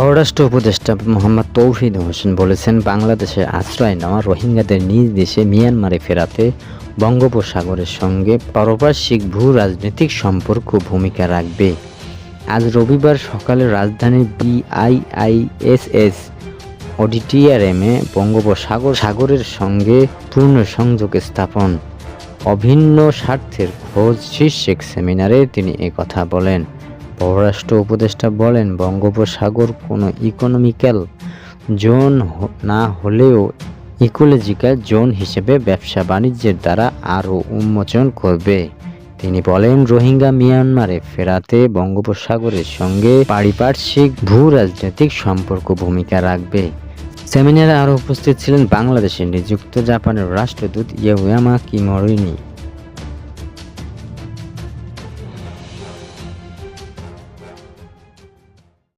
পররাষ্ট্র উপদেষ্টা মোহাম্মদ তৌহিদ হোসেন বলেছেন বাংলাদেশে আশ্রয় নেওয়া রোহিঙ্গাদের নিজ দেশে মিয়ানমারে ফেরাতে বঙ্গোপসাগরের সঙ্গে পারপার্শ্বিক ভূ রাজনৈতিক সম্পর্ক ভূমিকা রাখবে। আজ রবিবার সকালে রাজধানীর বিআইআইএসএস অডিটিয়ারেমে বঙ্গোপসাগর সাগরের সঙ্গে পূর্ণ সংযোগ স্থাপন। অভিন্ন স্বার্থের খোঁজ শীর্ষক সেমিনারে তিনি একথা বলেন। পররাষ্ট্র উপদেষ্টা বলেন, বঙ্গোপসাগর কোনো ইকোনমিক্যাল জোন না হলেও ইকোলজিক্যাল জোন হিসেবে ব্যবসা বাণিজ্যের দ্বারা আরও উন্মোচন করবে। তিনি বলেন, রোহিঙ্গা মিয়ানমারে ফেরাতে বঙ্গোপসাগরের সঙ্গে পারিপার্শ্বিক ভূ রাজনৈতিক সম্পর্ক ভূমিকা রাখবে। সেমিনারে আরও উপস্থিত ছিলেন বাংলাদেশে নিযুক্ত জাপানের রাষ্ট্রদূত ইয়ামাকি মরিনি